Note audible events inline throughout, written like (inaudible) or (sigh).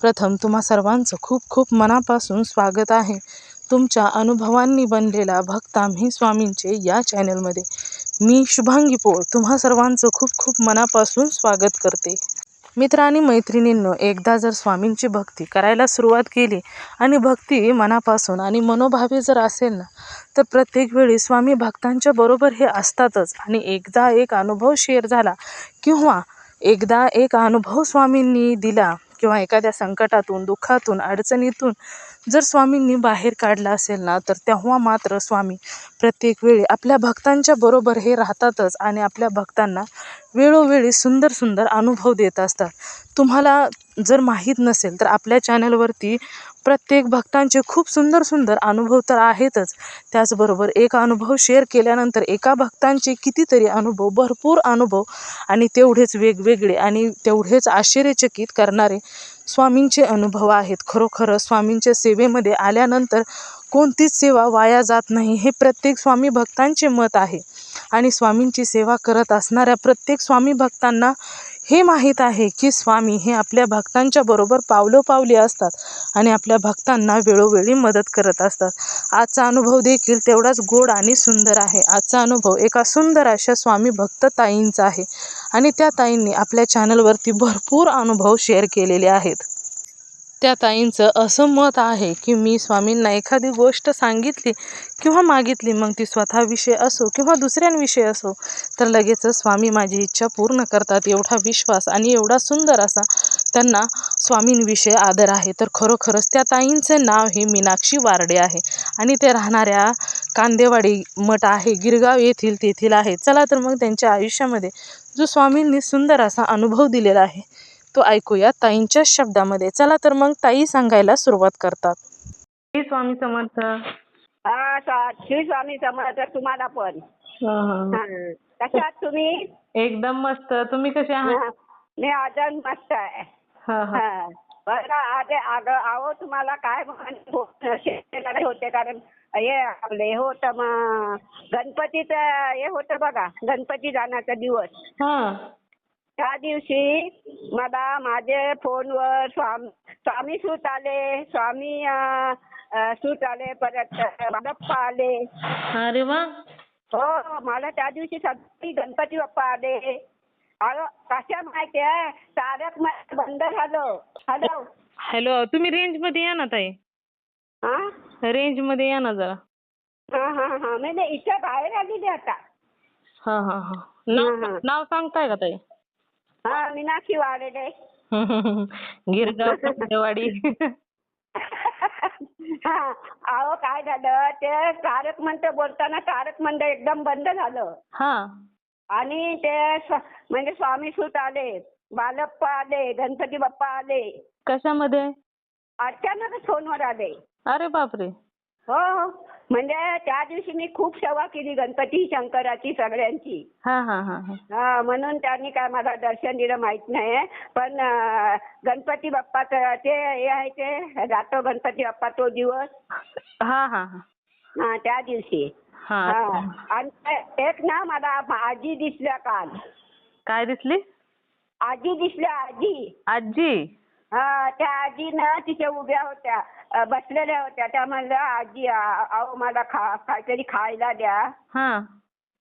प्रथम तुम्हा सर्वांचं खूप खूप मनापासून स्वागत आहे. तुमच्या अनुभवांनी बनलेला भक्त आम्ही स्वामींचे या चॅनलमध्ये. मी शुभांगी पोळ तुम्हा सर्वांचं खूप खूप मनापासून स्वागत करते. मित्र आणि मैत्रिणींनो एकदा जर स्वामींची भक्ती करायला सुरुवात केली आणि भक्ती मनापासून आणि मनोभावे जर असेल ना तर प्रत्येक वेळी स्वामी भक्तांच्या बरोबर हे असतातच आणि एकदा एक अनुभव शेअर झाला किंवा एकदा एक अनुभव स्वामींनी दिला. किंवा एखाद्या संकटातून दुःखातून अडचणीतून जर स्वामींनी बाहेर काढला असेल ना तर तेव्हा मात्र स्वामी प्रत्येक वेळी आपल्या भक्तांच्या बरोबर हे राहतातच आणि आपल्या भक्तांना वेळोवेळी सुंदर सुंदर अनुभव देत असतात. तुम्हाला जर माहीत नसेल तर आपल्या चॅनलवरती प्रत्येक भक्तांचे खूप सुंदर सुंदर अनुभव तर आहेतच. त्याचबरोबर एक अनुभव शेअर केल्यानंतर एका भक्तांचे कितीतरी अनुभव भरपूर अनुभव आणि तेवढेच वेगवेगळे आणि तेवढेच आश्चर्यचकित करणारे स्वामींचे अनुभव आहेत. खरोखर स्वामींच्या सेवेमध्ये आल्यानंतर कोणतीच सेवा वाया जात नाही हे प्रत्येक स्वामी भक्तांचे मत आहे. आणि स्वामींची सेवा करत असणाऱ्या प्रत्येक स्वामी भक्तांना हे माहीत आहे की स्वामी हे आपल्या भक्तांच्या बरोबर पावलोपावली असतात आणि आपल्या भक्तांना वेळोवेळी मदत करत असतात. आजचा अनुभव देखील तेवढाच गोड आणि सुंदर आहे. आजचा अनुभव एका सुंदर अशा स्वामी भक्त ताईंचा आहे आणि त्या ताईंनी आपल्या चॅनलवरती भरपूर अनुभव शेअर केलेले आहेत. त्या ताईंचं असं मत आहे की मी स्वामींना एखादी गोष्ट सांगितली किंवा मागितली मग ती स्वतःविषयी असो किंवा दुसऱ्यांविषयी असो तर लगेचच स्वामी माझी इच्छा पूर्ण करतात. एवढा विश्वास आणि एवढा सुंदर असा त्यांना स्वामींविषयी आदर आहे. तर खरोखरच त्या ताईंचं नाव हे मीनाक्षी वारडे आहे. आणि ते राहणाऱ्या कांदेवाडी मठ आहे गिरगाव येथील तेथील आहे. चला तर मग त्यांच्या आयुष्यामध्ये जो स्वामींनी सुंदर असा अनुभव दिलेला आहे तो ऐकूया ताईंच्याच शब्दामध्ये. चला तर मग ताई सांगायला सुरुवात करतात. श्री स्वामी समर्थ. हा श्री स्वामी समर्थ तुम्हाला पण. हा. कशा आहात तुम्ही? एकदम मस्त. तुम्ही कसे आहात? हा. मी अजून मस्त आहे. हा, हा. हा. बरं आज अगं आहो तुम्हाला काय म्हण- होते कारण हे आपलं हे होतं मग गणपतीचं हे होतं बघा गणपती जाण्याचा दिवस. हा. त्या दिवशी मला माझे फोनवर स्वामी स्वामी सूत आले स्वामी अं, अं, सूत आले परत बाप्पा आले. अरे वा! हो मला त्या दिवशी सगळी गणपती बाप्पा आले. अहो कशा माहिती आहे? तारक मेहता बंद झालं. हॅलो. हॅलो तुम्ही रेंजमध्ये या ना ताई. हा रेंजमध्ये या ना जरा. हा हा हा. म्हणजे इच्छा बाहेर आलेली आता. हा हा हा. हा, हा. नाव सांगताय का ताई? हा मीनाक्षी वाडेले (laughs) गिरगाव कांदेवाडी हा अहो काय झालं? ते तारक मंत्र बोलताना तारक मंत्र एकदम बंद झालं. हा. आणि ते स्व- म्हणजे स्वामी सूत आले बालप्पा आले गणपती बाप्पा आले. कशामध्ये? अचानकच फोनवर आले. अरे बापरे. हो हो. म्हणजे त्या दिवशी मी खूप सेवा केली गणपती शंकराची सगळ्यांची. हा हा हा हा. हा म्हणून त्यांनी काय मला दर्शन दिलं माहीत नाही पण अं, गणपती बाप्पाचं ते हे आहे ते जातो गणपती बाप्पा तो दिवस. हा हा हा. हा त्या दिवशी. हा. हा. आणि ते- एक ना मला आजी दिसल्या काल. काय दिसली? आजी दिसल्या आजी. आजी? हा त्या आजी ना तिथे उभ्या होत्या अं, बसलेल्या होत्या. त्या म्हणल्या आजी आ- अहो मला खा काहीतरी खायला द्या. हा.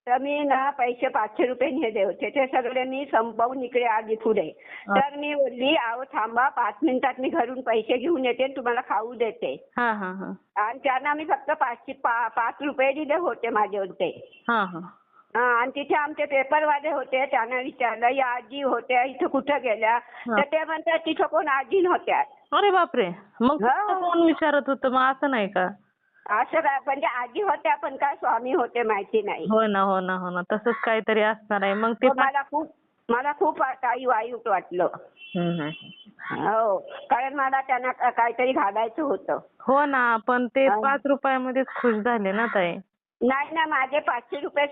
तर मी ना पैसे पाचशे रुपये नेले होते. ते सगळे मी संपवून इकडे आली पुढे. तर मी बोलली अहो थांबा पाच मिनिटात मी घरून पैसे घेऊन येते आणि तुम्हाला खाऊ देते. हा हा हा. आणि त्यांना मी फक्त पाचशे पा- पाच रुपये दिले होते माझे होते हा हा हा, आणि तिथे आमचे पेपरवाले होते त्यांना विचारलं या आजी होत्या इथं कुठं गेल्या? तर ते म्हणतात तिथं कोण आजी नव्हत्या अरे बापरे! मग हा. कोण विचारत होतं? मग असं नाही का? असं काय? म्हणजे आजी होत्या पण काय स्वामी होते माहिती नाही. हो ना हो ना हो ना. तसंच काहीतरी असणार आहे. मग ते तो मला खूप मला खूप काही वाईट वाटलं. हम्म, हम्म. हो कारण मला त्यांना का- काहीतरी घालायचं होतं. हो ना पण ते हा. पाच रुपयामध्येच खुश झाले ना ताई. नाही ना माझे पाचशे रुपये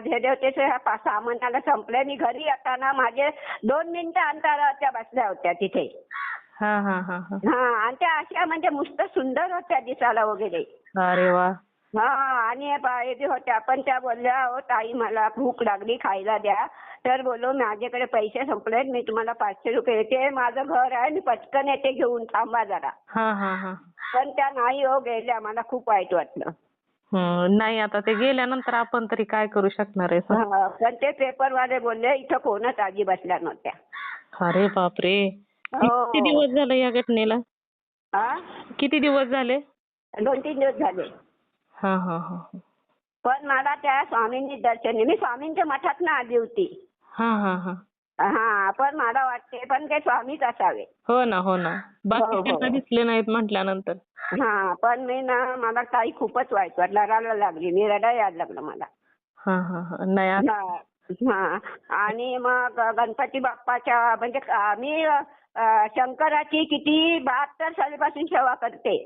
दिले होते पाच सहा महिन्याला संपले. मी घरी येताना माझे दोन मिनिटं अंतरावर त्या बसल्या होत्या तिथे. हा हा हा हा. हा आणि त्या अशा म्हणजे मस्त सुंदर होत्या दिसायला वगैरे. अरे वा. हा आणि होत्या पण त्या बोलल्या हो ताई मला भूक लागली खायला द्या. तर बोलो माझ्याकडे पैसे संपले मी तुम्हाला पाचशे रुपये देते. माझं घर आहे मी पटकन येते घेऊन थांबा जरा. हा हा हा. पण त्या नाही हो गेल्या. मला खूप वाईट वाटलं. नाही आता ते गेल्यानंतर आपण तरी काय करू शकणार आहे? हा, पण ते पेपरवाले बोलले इथं कोणच आजी बसल्या नव्हत्या अरे बापरे हो. किती दिवस झाले या घटनेला हा किती दिवस झाले दोन तीन दिवस झाले हा हा हा हा. पण मला त्या स्वामींनी दर्शन. मी स्वामींच्या मठात आली होती हा हा हा हा पण मला वाटते पण ते स्वामीच असावे हो ना हो ना बाकी हो, हो. दिसले नाहीत म्हटल्यानंतर हा पण मी ना मला काही खूपच वाईट वाटलं. रडायला लागली. मी रडायला यायला लागलं मला. हा हा हा. नाही आ- हा हा. आणि मग गणपती बाप्पाच्या म्हणजे मी अं, शंकराची किती बहात्तर सालीपासून सेवा करते.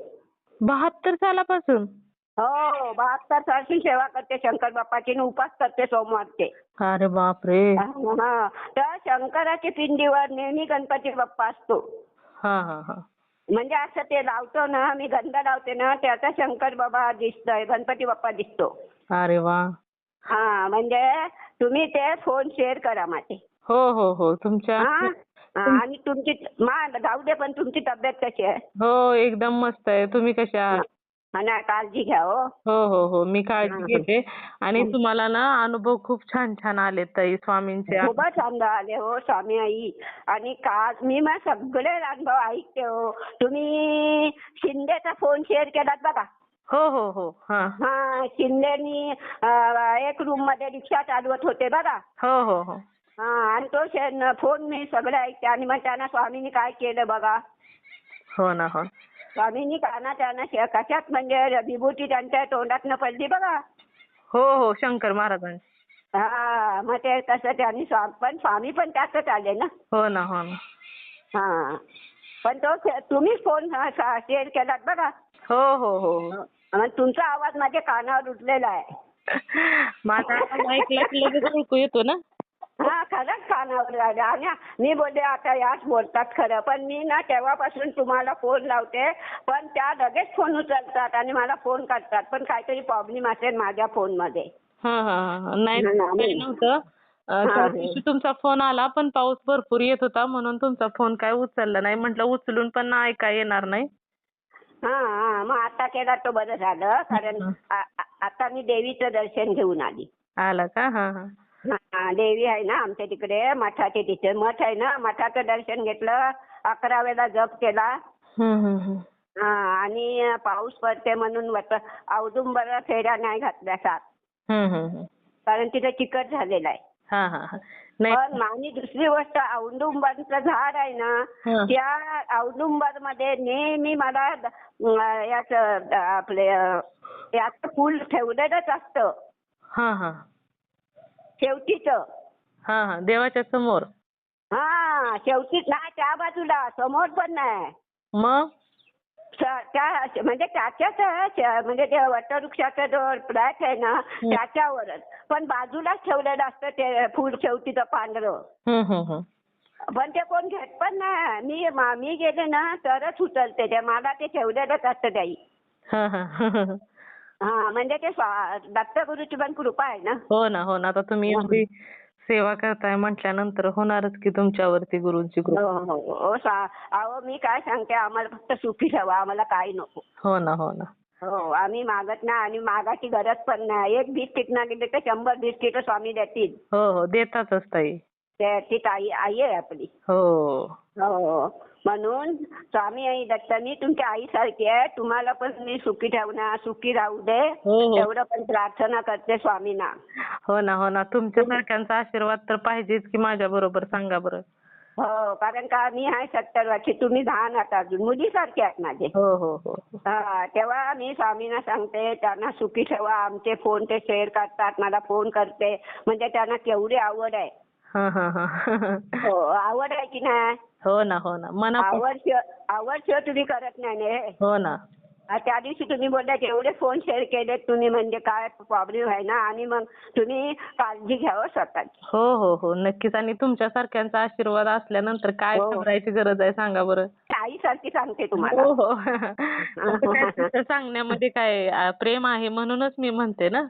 बहात्तर सालापासून? हो बहात्तर सालची सेवा करते शंकर बाप्पाची आणि उपास करते सोमवारचे. अरे बापरे! हा तर शंकराच्या पिंडीवर नेहमी गणपती बाप्पा असतो. हा हा हा. म्हणजे असं ते लावतो ना मी गंध लावते ना त्याचा शंकर बाबा दिसतोय गणपती बाप्पा दिसतो. अरे वा. हा म्हणजे तुम्ही ते फोन शेअर करा माझे. हो हो हो. तुमच्या हा हा, आणि तुमची मा जाऊ दे पण तुमची तब्येत कशी आहे? हो एकदम मस्त आहे. तुम्ही कशा आहात? हा ना काळजी घ्या हो. हो हो हो. मी काळजी. घेते. आणि तुम्हाला ना अनुभव खूप छान छान आले ताई स्वामींचे. खूपच अनुभव आले हो स्वामी आई. आणि का मी मग सगळे अनुभव ऐकते हो. तुम्ही शिंदेचा फोन शेअर केलात बघा. हो हो हो. हा. हा शिंदेनी अं, एक रूममध्ये रिक्षा चालवत होते बघा. हो हो हो. हा आणि तो शे- फोन मी सगळं ऐकते. आणि मग त्यांना स्वामींनी काय केलं बघा. हो ना हो. स्वामींनी काना त्यांना कशात म्हणजे विभूती त्यांच्या तोंडातनं पडली बघा. हो हो शंकर महाराजांचे. हा मग ते तसं त्यांनी पण स्वामी पण त्यातच आले ना? हो ना हो ना. हा पण तो तुम्हीच फोन शेअर केलात बघा. हो हो हो. तुमचा आवाज माझ्या कानावर उठलेला आहे. (laughs) माझा ऐकला की लगेच ओळखू येतो ना? हा खरंच? कानावर राहिलं आणि मी बोलले आता याच बोलतात खरं. पण मी ना तेव्हापासून तुम्हाला फोन लावते. पण त्या लगेच फोन उचलतात आणि मला फोन करतात. पण काहीतरी प्रॉब्लेम असेल माझ्या फोनमध्ये हा हा हा नाही. काही नव्हतं. अं, त्या. दिवशी तुमचा फोन आला पण पाऊस भरपूर येत होता. म्हणून तुमचा फोन काय उचलला नाही. म्हटलं उचलून पण ऐका येणार नाही. हा हा. मग आता केला तो बरं झालं. कारण. आ- आ- आता मी देवीचं दर्शन घेऊन आली. आला का? हा हा. हा देवी आहे ना आमच्या तिकडे मठाचे तिथे. मठ आहे ना मठाचं दर्शन घेतलं अकरा वेळा जप केला. हम्म हम्म हम्म. हा आणि पाऊस पडते म्हणून वत- औदुंबर फेऱ्या नाही घातल्या सात. हम्म हम्म हम्म. कारण तिथे चिकट झालेला आहे. हा हा हा. नाही. पण आणि दुसरी गोष्ट औदुंबरचं झाड आहे ना हं. त्या औदुंबरमध्ये नेहमी मला याचं आपले याचं फुल ठेवलेलंच असतं. हा हा. शेवटीचं. हा हा देवाच्या समोर. हा शेवटीच नाही त्या बाजूला समोर पण नाही. मग? त्या म्हणजे त्याच्याच श- म्हणजे ते वटवृक्षाचा जो फ्लॅट आहे ना त्याच्यावरच. पण बाजूलाच ठेवलेलं असतं ते फुल शेवटीचं पांढरं. हम्म हम्म हम्म. पण ते कोण घेत पण नाही. मी मा- मी गेले ना तरच उचलते. ते मला ते ठेवलेलंच असतं त्याई हा हा. हा म्हणजे ते दत्तगुरूची पण कृपा आहे ना? हो ना हो ना. आता तुम्ही एवढी सेवा करताय म्हटल्यानंतर होणारच की तुमच्यावरती गुरुची कृपा. हो हो हो. अहो मी काय सांगते? आम्हाला फक्त सुखी ठेवा. आम्हाला काही नको. हो ना हो ना. हो आम्ही मागत नाही आणि मागाची गरज पण नाही. एक बिस्किट मागितले तर शंभर बिस्किट स्वामी देतील. हो हो. देतातच ताई. ते- ती ताई. आई आहे आपली. हो हो. म्हणून स्वामी आई दत्त मी तुमच्या आईसारखी आहे तुम्हाला पण मी सुखी ठेवणार सुखी राहू दे. हो हो. एवढं पण प्रार्थना करते स्वामींना. हो ना हो ना. तुमच्या सारख्यांचा आशीर्वाद तर पाहिजेच की माझ्या बरोबर सांगा बरं. हो कारण का मी आहे सत्तर वर्षी तुम्ही लहान आहात अजून मुलीसारखे आहात माझे. हो हो हो. हा, तेव्हा मी स्वामींना सांगते त्यांना सुखी ठेवा आमचे फोन ते शेअर करतात मला फोन करते. म्हणजे त्यांना केवढी आवड आहे. हा हा हा. हो आवड आहे की नाही? हो ना हो ना. मना आवड शिवाय तुम्ही करत नाही ना हे. त्या दिवशी तुम्ही बोलला एवढे फोन शेअर केलेत तुम्ही म्हणजे काय प्रॉब्लेम आहे ना? आणि मग तुम्ही काळजी घ्यावं स्वतःची. हो हो हो. नक्कीच. आणि तुमच्यासारख्यांचा आशीर्वाद असल्यानंतर काय. घाबरायची गरज आहे सांगा बरं. आईसारखी सांगते तुम्हाला. हो हो. (laughs) सांगण्यामध्ये काय प्रेम आहे म्हणूनच मी म्हणते ना.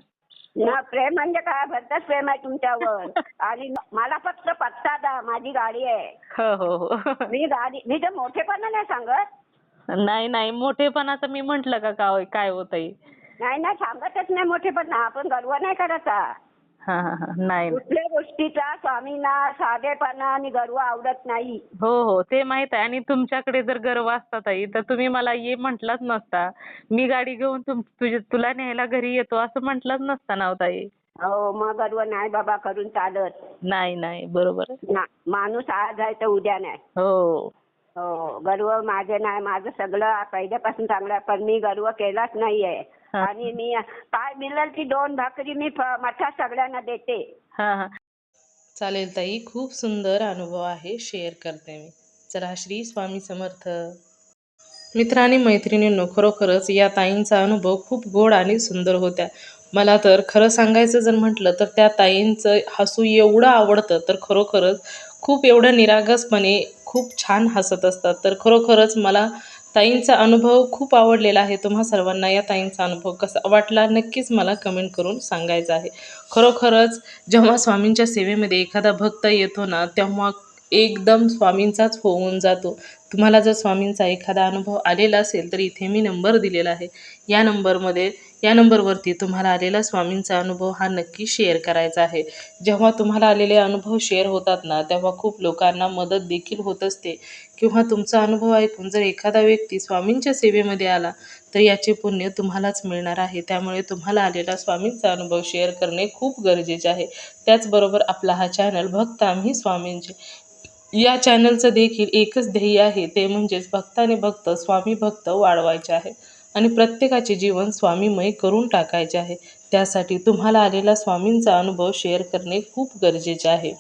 ना प्रेम म्हणजे काय? भरताच प्रेम आहे तुमच्यावर. (laughs) आणि मला फक्त पत्ता द्या माझी गाडी आहे. हो हो हो. मी गाडी मी तर मोठेपणा नाही सांगत. नाही नाही मोठेपणाचं मी म्हंटल का काय काय होतंय? नाही नाही सांगतच नाही मोठेपणा. आपण गर्व नाही करायचा हा हा हा. नाही नाही. कुठल्या गोष्टीचा स्वामींना साधेपणा आणि गर्व आवडत नाही. हो हो. ते माहीत आहे. आणि तुमच्याकडे जर गर्व असता ताई तर तुम्ही मला ये म्हटलाच नसता. मी गाडी घेऊन तुम तुला न्यायला घरी येतो असं म्हटलंच नसता ना हो ताई. हो मग गर्व नाही बाबा करून चालत. नाही नाही. बरोबर. आहे. ना माणूस आज आहे तर उद्या नाही. हो. हो गर्व माझे नाही. माझं सगळं पहिल्यापासून चांगलं आहे. पण मी गर्व केलाच नाहीये. आणि मी काय मिळेल ती दोन भाकरी मी मठ्ठा सगळ्यांना देते. हा हा. चालेल ताई खूप सुंदर अनुभव आहे शेअर करते मी. चला श्री स्वामी समर्थ. मित्र आणि मैत्रिणींनो खरोखरच या ताईंचा अनुभव खूप गोड आणि सुंदर होत्या. मला तर खरं सांगायचं जर म्हटलं तर त्या ताईंचं हसू एवढं आवडतं तर खरोखरच खूप एवढं निरागसपणे खूप छान हसत असतात. तर खरोखरच मला ताईंचा अनुभव खूप आवडलेला आहे. तुम्हा सर्वांना या ताईंचा अनुभव कसा वाटला नक्कीच मला कमेंट करून सांगायचं आहे. खरोखरच जेव्हा स्वामींच्या सेवेमध्ये एखादा भक्त येतो ना तेव्हा एकदम स्वामींचाच होऊन जातो. तुम्हाला जर स्वामींचा एखादा अनुभव आलेला असेल तर इथे मी नंबर दिलेला आहे. या नंबरमध्ये या नंबरवरती तुम्हाला आलेला स्वामींचा अनुभव हा नक्की शेअर करायचा आहे. जेव्हा तुम्हाला आलेले अनुभव शेअर होतात ना तेव्हा खूप लोकांना मदत देखील होत असते. किंवा तुमचा अनुभव ऐकून जर एखादा व्यक्ती स्वामींच्या सेवेमध्ये आला तर याचे पुण्य तुम्हालाच मिळणार आहे. त्यामुळे तुम्हाला आलेला स्वामींचा अनुभव शेअर करणे खूप गरजेचे आहे. त्याचबरोबर आपला हा चॅनल भक्त आम्ही स्वामींचे. या चॅनलचं देखील एकच ध्येय आहे ते म्हणजेच भक्ताने भक्त स्वामी भक्त वाढवायचे आहे आणि प्रत्येकाचे जीवन स्वामीमय करून टाकायचे आहे. त्यासाठी तुम्हाला आलेला स्वामींचा अनुभव शेअर करणे खूप गरजेचे आहे.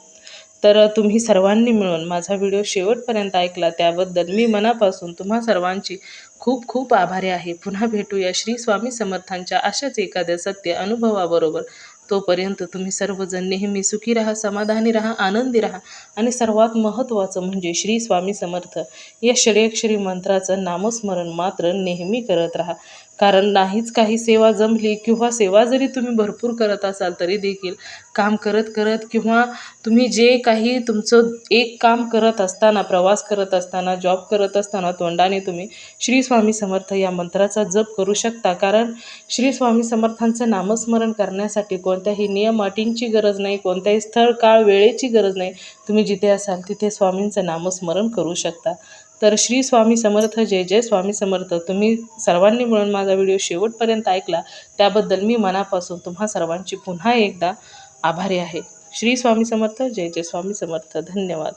तर तुम्ही सर्वांनी मिळून माझा व्हिडिओ शेवटपर्यंत ऐकला त्याबद्दल मी मनापासून तुम्हा सर्वांची खूप खूप आभारी आहे. पुन्हा भेटूया श्री स्वामी समर्थांच्या अशाच एखाद्या सत्य अनुभवाबरोबर. तोपर्यंत तुम्ही सर्वजण नेहमी सुखी राहा समाधानी राहा आनंदी राहा. आणि सर्वात महत्त्वाचं म्हणजे श्री स्वामी समर्थ. या श्रेयक्षरी मंत्राचं नामस्मरण मात्र नेहमी करत राहा. कारण नाहीच काही सेवा जमली किंवा सेवा जरी तुम्ही भरपूर करत असाल तरी देखील काम करत करत किंवा तुम्ही जे काही तुमचं एक काम करत असताना प्रवास करत असताना जॉब करत असताना तोंडाने तुम्ही श्री स्वामी समर्थ या मंत्राचा जप करू शकता. कारण श्री स्वामी समर्थांचं नामस्मरण करण्यासाठी कोणत्याही नियम अटींची गरज नाही कोणत्याही स्थळ काळ वेळेची गरज नाही. तुम्ही जिथे असाल तिथे स्वामींचं नामस्मरण करू शकता. तर श्री स्वामी समर्थ जय जय स्वामी समर्थ. तुम्ही सर्वांनी मिळून माझा व्हिडिओ शेवटपर्यंत ऐकला त्याबद्दल मी मनापासून तुम्हा सर्वांची पुन्हा एकदा आभारी आहे. श्री स्वामी समर्थ जय जय स्वामी समर्थ. धन्यवाद.